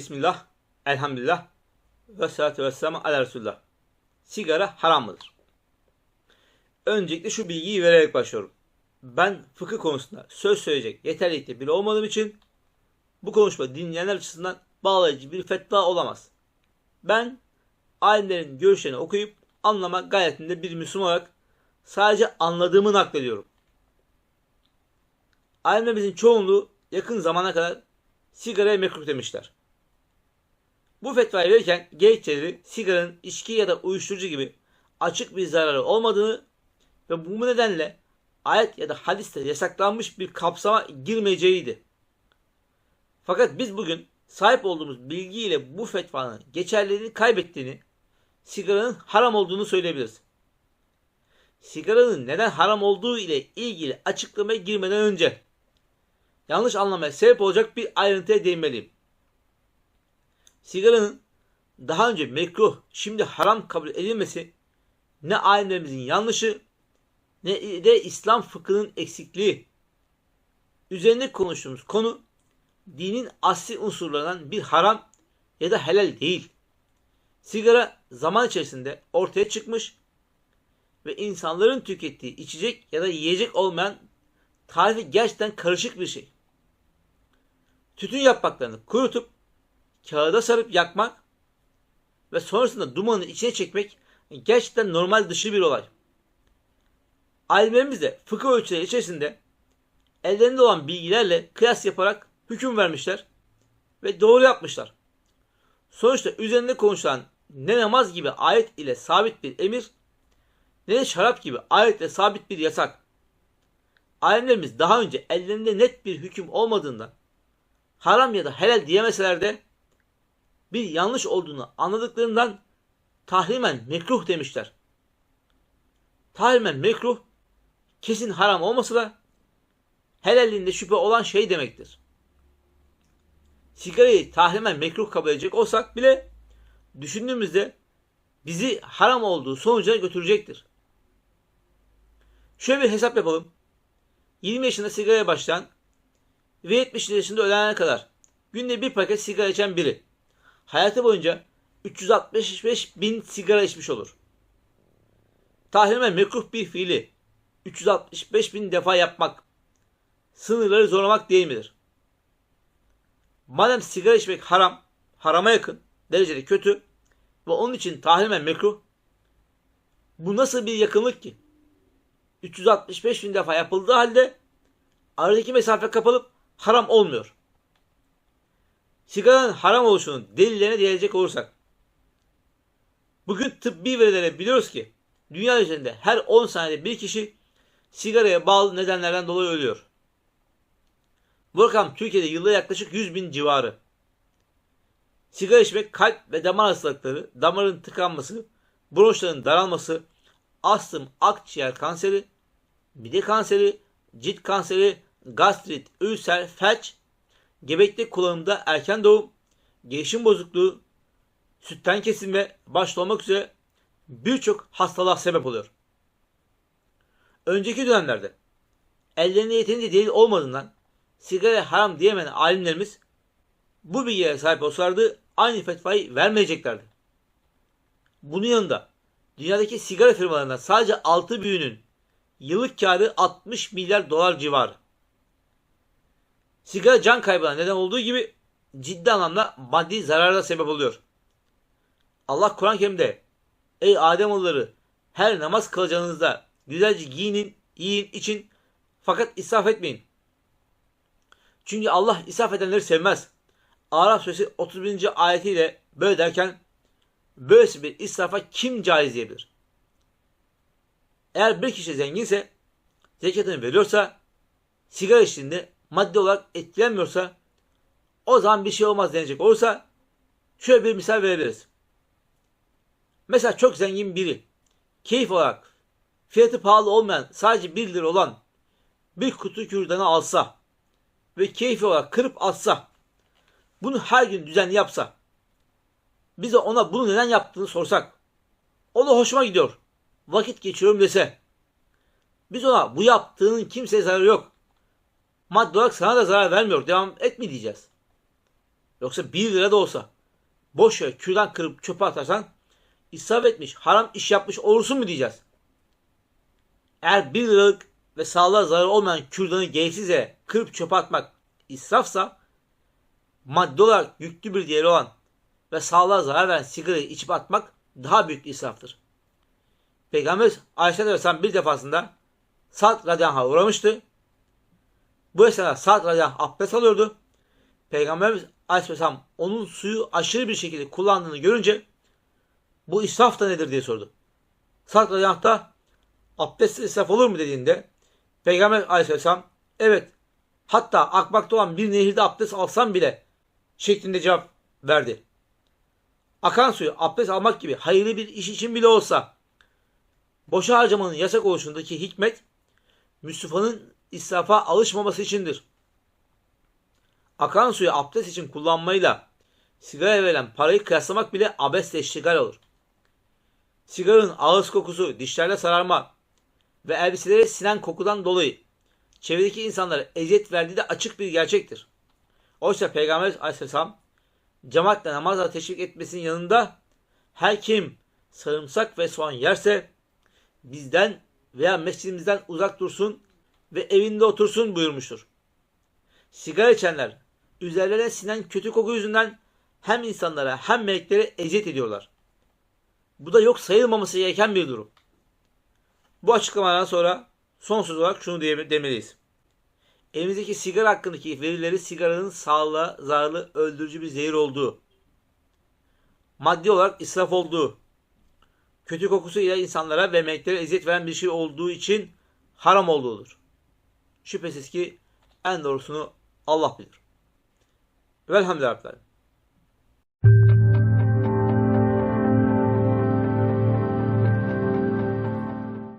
Bismillah, elhamdülillah ve salatu ve selamu ala Resulullah. Sigara haram mıdır? Öncelikle şu bilgiyi vererek başlıyorum. Ben fıkıh konusunda söz söyleyecek yeterlilikte biri olmadığım için bu konuşma dinleyenler açısından bağlayıcı bir fetva olamaz. Ben alimlerin görüşlerini okuyup anlama gayretinde bir Müslüman olarak sadece anladığımı naklediyorum. Alimlerimizin çoğunluğu yakın zamana kadar sigaraya mekruh demişler. Bu fetvayı verirken gerekçeleri sigaranın içki ya da uyuşturucu gibi açık bir zararı olmadığını ve bu nedenle ayet ya da hadiste yasaklanmış bir kapsama girmeyeceğiydi. Fakat biz bugün sahip olduğumuz bilgiyle bu fetvanın geçerliliğini kaybettiğini, sigaranın haram olduğunu söyleyebiliriz. Sigaranın neden haram olduğu ile ilgili açıklamaya girmeden önce yanlış anlamaya sebep olacak bir ayrıntıya değinmeliyim. Sigaranın daha önce mekruh, şimdi haram kabul edilmesi ne alimlerimizin yanlışı ne de İslam fıkhının eksikliği. Üzerinde konuştuğumuz konu dinin asli unsurlarından bir haram ya da helal değil. Sigara zaman içerisinde ortaya çıkmış ve insanların tükettiği içecek ya da yiyecek olmayan tarifi gerçekten karışık bir şey. Tütün yapraklarını kurutup kağıda sarıp yakmak ve sonrasında dumanı içine çekmek gerçekten normal dışı bir olay. Alimlerimiz de fıkıh ölçüleri içerisinde ellerinde olan bilgilerle kıyas yaparak hüküm vermişler ve doğru yapmışlar. Sonuçta üzerinde konuşulan ne namaz gibi ayet ile sabit bir emir ne de şarap gibi ayetle sabit bir yasak. Alimlerimiz daha önce ellerinde net bir hüküm olmadığından haram ya da helal diyemeseler de bir yanlış olduğunu anladıklarından tahrimen mekruh demişler. Tahrimen mekruh kesin haram olmasa da helalliğinde şüphe olan şey demektir. Sigarayı tahrimen mekruh kabul edecek olsak bile düşündüğümüzde bizi haram olduğu sonucuna götürecektir. Şöyle bir hesap yapalım. 20 yaşında sigaraya başlayan ve 70 yaşında ölene kadar günde bir paket sigara içen biri hayatı boyunca 365 bin sigara içmiş olur. Tahrime mekruh bir fiili 365 bin defa yapmak sınırları zorlamak değil midir? Madem sigara içmek haram, harama yakın, derecede kötü ve onun için tahrimen mekruh bu nasıl bir yakınlık ki? 365 bin defa yapıldığı halde aradaki mesafe kapalıp haram olmuyor. Sigaranın haram oluşunun delillerine değinecek olursak bugün tıbbi verilere biliyoruz ki dünya üzerinde her 10 saniyede bir kişi sigaraya bağlı nedenlerden dolayı ölüyor. Bu rakam Türkiye'de yılda yaklaşık 100 bin civarı. Sigara içmek kalp ve damar hastalıkları, damarın tıkanması, bronşların daralması, astım, akciğer kanseri, mide kanseri, cilt kanseri, gastrit, ülser, felç, gebeklik kullanımda erken doğum, gelişim bozukluğu, sütten kesilme başta olmak üzere birçok hastalığa sebep oluyor. Önceki dönemlerde ellerinde yeterince delil olmadığından sigara haram diyemeyen alimlerimiz bu bilgiye sahip olsalardı aynı fetvayı vermeyeceklerdi. Bunun yanında dünyadaki sigara firmalarından sadece 6 büyüğünün yıllık karı 60 milyar dolar civarı. Sigara can kaybına neden olduğu gibi ciddi anlamda maddi zarara sebep oluyor. Allah Kur'an-ı Kerim'de Ey Ademoğulları her namaz kılacağınızda güzelce giyinin, yiyin, için fakat israf etmeyin. Çünkü Allah israf edenleri sevmez. Araf suresi 31. ayetiyle böyle derken böylesi bir israfa kim caiz diyebilir? Eğer bir kişi zenginse zekatını veriyorsa sigara içtiğinde madde olarak etkilenmiyorsa o zaman bir şey olmaz denecek olursa şöyle bir misal verebiliriz. Mesela çok zengin biri keyif olarak fiyatı pahalı olmayan sadece 1 lira olan bir kutu kürdanı alsa ve keyif olarak kırıp atsa bunu her gün düzenli yapsa bize ona bunu neden yaptığını sorsak o da hoşuma gidiyor vakit geçiriyorum dese biz ona bu yaptığının kimseye zararı yok madde olarak sana da zarar vermiyor devam et diyeceğiz Yoksa 1 lira da olsa boş yere kürdan kırıp çöpe atarsan israf etmiş, haram iş yapmış olursun mu diyeceğiz. Eğer 1 liralık ve sağlığa zarar olmayan kürdanı gereksiz kırıp çöpe atmak israfsa maddi olarak yüklü bir değeri olan ve sağlığa zarar veren sigarayı içip atmak daha büyük israftır. Peygamber Aleyhisselatü Vesselam bir defasında Sa'd radıyallahu uğramıştı. Bu esnada Sa'd radıyallahu abdest alıyordu. Peygamber Aleyhisselam onun suyu aşırı bir şekilde kullandığını görünce bu israf da nedir diye sordu. Sa'd radıyallahu da abdest israf olur mu dediğinde Peygamber Aleyhisselam evet hatta akmakta olan bir nehirde abdest alsam bile şeklinde cevap verdi. Akan suyu abdest almak gibi hayırlı bir iş için bile olsa boşa harcamanın yasak oluşundaki hikmet Müslümanın israfa alışmaması içindir. Akan suyu abdest için kullanmayla sigaraya verilen parayı kıyaslamak bile abesle iştigal olur. Sigaranın ağız kokusu, dişlerde sararma ve elbiselere sinen kokudan dolayı çevredeki insanlara eziyet verdiği de açık bir gerçektir. Oysa Peygamber Aleyhisselam cemaatle namazla teşvik etmesinin yanında her kim sarımsak ve soğan yerse bizden veya mescidimizden uzak dursun ve evinde otursun buyurmuştur. Sigara içenler üzerlerine sinen kötü koku yüzünden hem insanlara hem meleklere eziyet ediyorlar. Bu da yok sayılmaması gereken bir durum. Bu açıklamadan sonra son söz olarak şunu demeliyiz. Elimizdeki sigara hakkındaki verileri sigaranın sağlığa zararlı öldürücü bir zehir olduğu, maddi olarak israf olduğu, kötü kokusuyla insanlara ve meleklere eziyet veren bir şey olduğu için haram olduğudur. Şüphesiz ki en doğrusunu Allah bilir. Velhamdülillah.